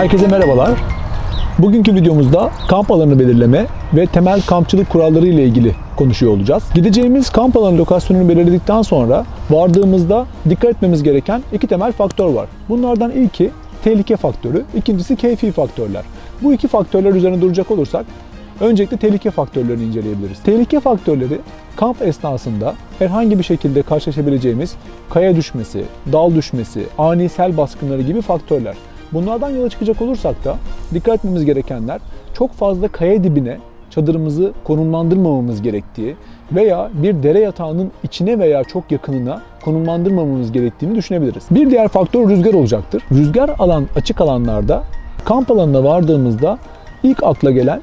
Herkese merhabalar. Bugünkü videomuzda kamp alanı belirleme ve temel kampçılık kuralları ile ilgili konuşuyor olacağız. Gideceğimiz kamp alanı lokasyonunu belirledikten sonra vardığımızda dikkat etmemiz gereken iki temel faktör var. Bunlardan ilki tehlike faktörü, ikincisi keyfi faktörler. Bu iki faktörler üzerine duracak olursak öncelikle tehlike faktörlerini inceleyebiliriz. Tehlike faktörleri kamp esnasında herhangi bir şekilde karşılaşabileceğimiz kaya düşmesi, dal düşmesi, ani sel baskınları gibi faktörler. Bunlardan yola çıkacak olursak da dikkat etmemiz gerekenler çok fazla kaya dibine çadırımızı konumlandırmamamız gerektiği veya bir dere yatağının içine veya çok yakınına konumlandırmamamız gerektiğini düşünebiliriz. Bir diğer faktör rüzgar olacaktır. Rüzgar alan açık alanlarda kamp alanına vardığımızda ilk akla gelen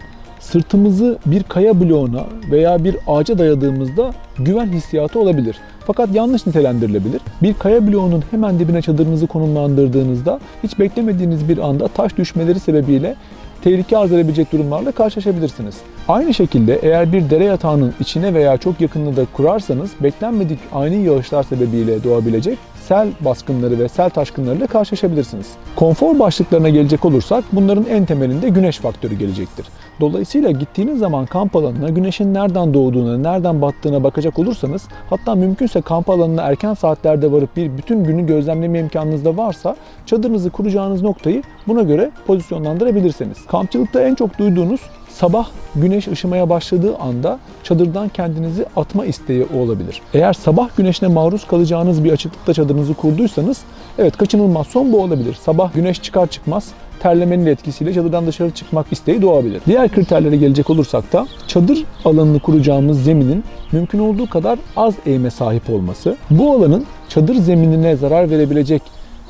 sırtımızı bir kaya bloğuna veya bir ağaca dayadığımızda güven hissiyatı olabilir. Fakat yanlış nitelendirilebilir. Bir kaya bloğunun hemen dibine çadırınızı konumlandırdığınızda hiç beklemediğiniz bir anda taş düşmeleri sebebiyle tehlike arz edebilecek durumlarla karşılaşabilirsiniz. Aynı şekilde eğer bir dere yatağının içine veya çok yakınında da kurarsanız beklenmedik ani yağışlar sebebiyle doğabilecek sel baskınları ve sel taşkınlarıyla karşılaşabilirsiniz. Konfor başlıklarına gelecek olursak bunların en temelinde güneş faktörü gelecektir. Dolayısıyla gittiğiniz zaman kamp alanına güneşin nereden doğduğuna, nereden battığına bakacak olursanız hatta mümkünse kamp alanına erken saatlerde varıp bir bütün günü gözlemleme imkanınız da varsa çadırınızı kuracağınız noktayı buna göre pozisyonlandırabilirsiniz. Kampçılıkta en çok duyduğunuz sabah güneş ışımaya başladığı anda çadırdan kendinizi atma isteği olabilir. Eğer sabah güneşine maruz kalacağınız bir açıklıkta çadırınızı kurduysanız evet kaçınılmaz son bu olabilir. Sabah güneş çıkar çıkmaz terlemenin etkisiyle çadırdan dışarı çıkmak isteği doğabilir. Diğer kriterlere gelecek olursak da çadır alanını kuracağımız zeminin mümkün olduğu kadar az eğime sahip olması, bu alanın çadır zeminine zarar verebilecek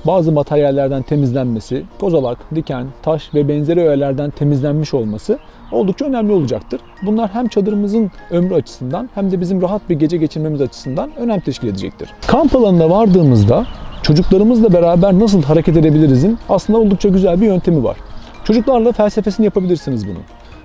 bazı materyallerden temizlenmesi, kozalak, diken, taş ve benzeri öğelerden temizlenmiş olması oldukça önemli olacaktır. Bunlar hem çadırımızın ömrü açısından hem de bizim rahat bir gece geçirmemiz açısından önem teşkil edecektir. Kamp alanına vardığımızda çocuklarımızla beraber nasıl hareket edebilirizin aslında oldukça güzel bir yöntemi var. Çocuklarla felsefesini yapabilirsiniz bunun.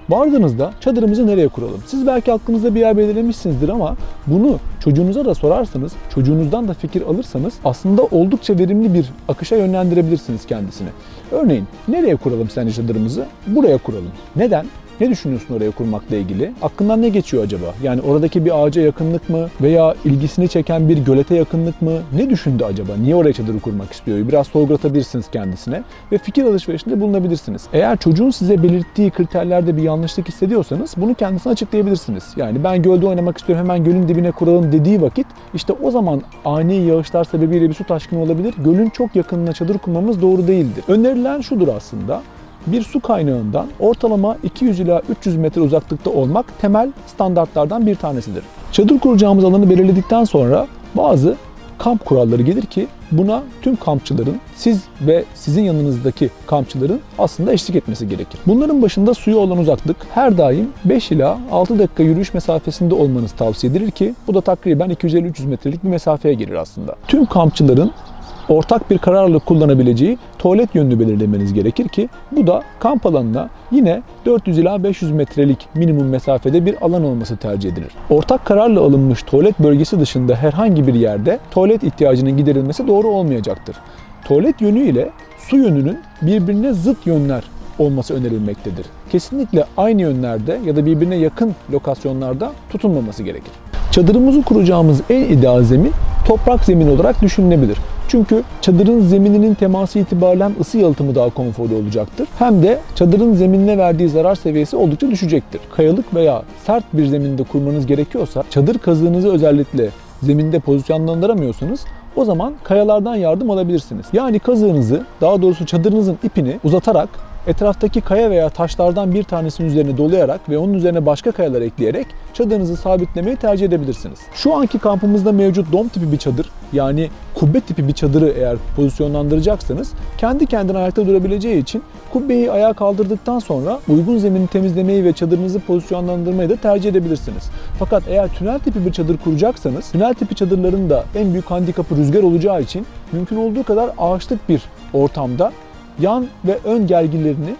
Vardığınızda çadırımızı nereye kuralım? Siz belki aklınızda bir yer belirlemişsinizdir ama bunu çocuğunuza da sorarsanız, çocuğunuzdan da fikir alırsanız aslında oldukça verimli bir akışa yönlendirebilirsiniz kendisini. Örneğin nereye kuralım sence çadırımızı? Buraya kuralım. Neden? Ne düşünüyorsun oraya kurmakla ilgili? Aklından ne geçiyor acaba? Yani oradaki bir ağaca yakınlık mı? Veya ilgisini çeken bir gölete yakınlık mı? Ne düşündü acaba? Niye oraya çadırı kurmak istiyor? Biraz sorgulatabilirsiniz kendisine ve fikir alışverişinde bulunabilirsiniz. Eğer çocuğun size belirttiği kriterlerde bir yanlışlık hissediyorsanız bunu kendisine açıklayabilirsiniz. Yani ben gölde oynamak istiyorum hemen gölün dibine kuralım dediği vakit işte o zaman ani yağışlar sebebiyle bir su taşkını olabilir. Gölün çok yakınına çadır kurmamız doğru değildir. Önerilen şudur aslında bir su kaynağından ortalama 200 ila 300 metre uzaklıkta olmak temel standartlardan bir tanesidir. Çadır kuracağımız alanı belirledikten sonra bazı kamp kuralları gelir ki buna tüm kampçıların siz ve sizin yanınızdaki kampçıların aslında eşlik etmesi gerekir. Bunların başında suya olan uzaklık her daim 5 ila 6 dakika yürüyüş mesafesinde olmanız tavsiye edilir ki bu da takriben 250-300 metrelik bir mesafeye gelir aslında. Tüm kampçıların ortak bir kararla kullanabileceği tuvalet yönünü belirlemeniz gerekir ki bu da kamp alanına yine 400 ila 500 metrelik minimum mesafede bir alan olması tercih edilir. Ortak kararla alınmış tuvalet bölgesi dışında herhangi bir yerde tuvalet ihtiyacının giderilmesi doğru olmayacaktır. Tuvalet yönü ile su yönünün birbirine zıt yönler olması önerilmektedir. Kesinlikle aynı yönlerde ya da birbirine yakın lokasyonlarda tutulmaması gerekir. Çadırımızı kuracağımız en ideal zemin toprak zemin olarak düşünülebilir. Çünkü çadırın zemininin teması itibaren ısı yalıtımı daha konforlu olacaktır. Hem de çadırın zeminine verdiği zarar seviyesi oldukça düşecektir. Kayalık veya sert bir zeminde kurmanız gerekiyorsa çadır kazığınızı özellikle zeminde pozisyonlandıramıyorsanız o zaman kayalardan yardım alabilirsiniz. Yani kazığınızı, daha doğrusu çadırınızın ipini uzatarak etraftaki kaya veya taşlardan bir tanesinin üzerine dolayarak ve onun üzerine başka kayalar ekleyerek çadırınızı sabitlemeyi tercih edebilirsiniz. Şu anki kampımızda mevcut dom tipi bir çadır yani kubbe tipi bir çadırı eğer pozisyonlandıracaksanız kendi kendine ayakta durabileceği için kubbeyi ayağa kaldırdıktan sonra uygun zemini temizlemeyi ve çadırınızı pozisyonlandırmayı da tercih edebilirsiniz. Fakat eğer tünel tipi bir çadır kuracaksanız tünel tipi çadırların da en büyük handikapı rüzgar olacağı için mümkün olduğu kadar ağaçlık bir ortamda yan ve ön gergilerini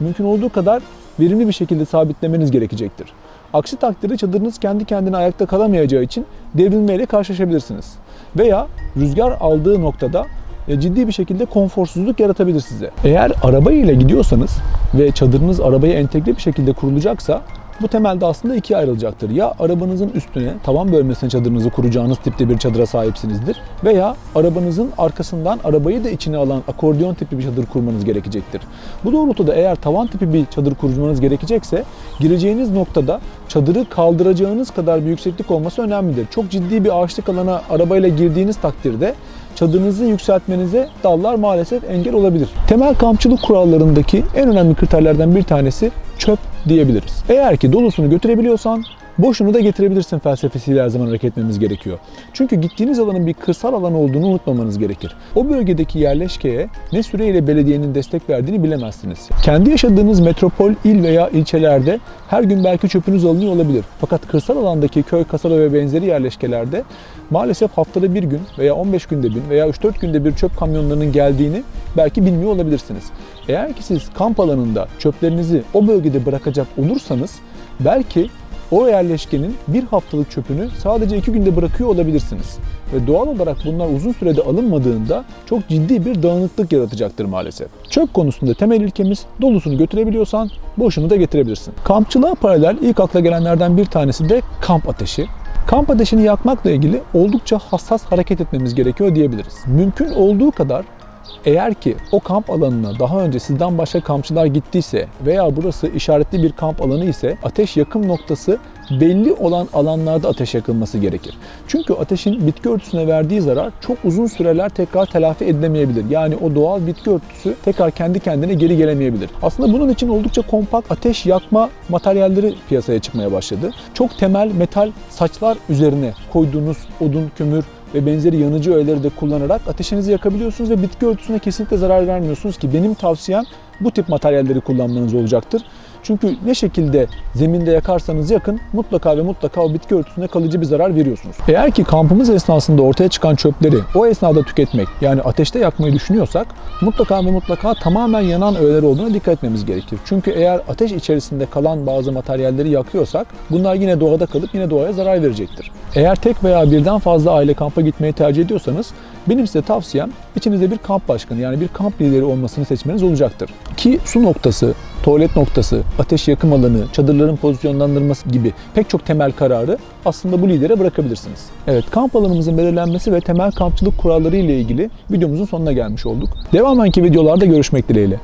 mümkün olduğu kadar verimli bir şekilde sabitlemeniz gerekecektir. Aksi takdirde çadırınız kendi kendine ayakta kalamayacağı için devrilmeyle karşılaşabilirsiniz. Veya rüzgar aldığı noktada e, ciddi bir şekilde konforsuzluk yaratabilir size. Eğer araba ile gidiyorsanız ve çadırınız arabaya entegre bir şekilde kurulacaksa bu temelde aslında ikiye ayrılacaktır. Ya arabanızın üstüne tavan bölmesine çadırınızı kuracağınız tipte bir çadıra sahipsinizdir veya arabanızın arkasından arabayı da içine alan akordeon tipi bir çadır kurmanız gerekecektir. Bu doğrultuda eğer tavan tipi bir çadır kurmanız gerekecekse gireceğiniz noktada çadırı kaldıracağınız kadar bir yükseklik olması önemlidir. Çok ciddi bir ağaçlık alana arabayla girdiğiniz takdirde çadırınızı yükseltmenize dallar maalesef engel olabilir. Temel kampçılık kurallarındaki en önemli kriterlerden bir tanesi çöp diyebiliriz. Eğer ki dolusunu götürebiliyorsan boşunu da getirebilirsin felsefesiyle her zaman hareket etmemiz gerekiyor. Çünkü gittiğiniz alanın bir kırsal alan olduğunu unutmamanız gerekir. O bölgedeki yerleşkeye ne süreyle belediyenin destek verdiğini bilemezsiniz. Kendi yaşadığınız metropol, il veya ilçelerde her gün belki çöpünüz alınıyor olabilir. Fakat kırsal alandaki köy, kasaba ve benzeri yerleşkelerde maalesef haftada bir gün veya 15 günde bir veya 3-4 günde bir çöp kamyonlarının geldiğini belki bilmiyor olabilirsiniz. Eğer ki siz kamp alanında çöplerinizi o bölgede bırakacak olursanız belki o yerleşkenin bir haftalık çöpünü sadece iki günde bırakıyor olabilirsiniz. Ve doğal olarak bunlar uzun sürede alınmadığında çok ciddi bir dağınıklık yaratacaktır maalesef. Çöp konusunda temel ilkemiz dolusunu götürebiliyorsan boşunu da getirebilirsin. Kampçılığa paralel ilk akla gelenlerden bir tanesi de kamp ateşi. Kamp ateşini yakmakla ilgili oldukça hassas hareket etmemiz gerekiyor diyebiliriz. Mümkün olduğu kadar eğer ki o kamp alanına daha önce sizden başka kampçılar gittiyse veya burası işaretli bir kamp alanı ise ateş yakım noktası belli olan alanlarda ateş yakılması gerekir. Çünkü ateşin bitki örtüsüne verdiği zarar çok uzun süreler tekrar telafi edilemeyebilir. Yani o doğal bitki örtüsü tekrar kendi kendine geri gelemeyebilir. Aslında bunun için oldukça kompakt ateş yakma materyalleri piyasaya çıkmaya başladı. Çok temel metal saçlar üzerine koyduğunuz odun, kömür ve benzeri yanıcı öğeleri de kullanarak ateşinizi yakabiliyorsunuz ve bitki örtüsüne kesinlikle zarar vermiyorsunuz ki benim tavsiyem bu tip materyalleri kullanmanız olacaktır. Çünkü ne şekilde zeminde yakarsanız yakın mutlaka ve mutlaka o bitki örtüsüne kalıcı bir zarar veriyorsunuz. Eğer ki kampımız esnasında ortaya çıkan çöpleri o esnada tüketmek yani ateşte yakmayı düşünüyorsak mutlaka ve mutlaka tamamen yanan öğeler olduğuna dikkat etmemiz gerekir. Çünkü eğer ateş içerisinde kalan bazı materyalleri yakıyorsak bunlar yine doğada kalıp yine doğaya zarar verecektir. Eğer tek veya birden fazla aile kampa gitmeyi tercih ediyorsanız benim size tavsiyem içinizde bir kamp başkanı yani bir kamp lideri olmasını seçmeniz olacaktır. Ki su noktası, tuvalet noktası, ateş yakım alanı, çadırların pozisyonlandırılması gibi pek çok temel kararı aslında bu lidere bırakabilirsiniz. Evet kamp alanımızın belirlenmesi ve temel kampçılık kuralları ile ilgili videomuzun sonuna gelmiş olduk. Devamenki videolarda görüşmek dileğiyle.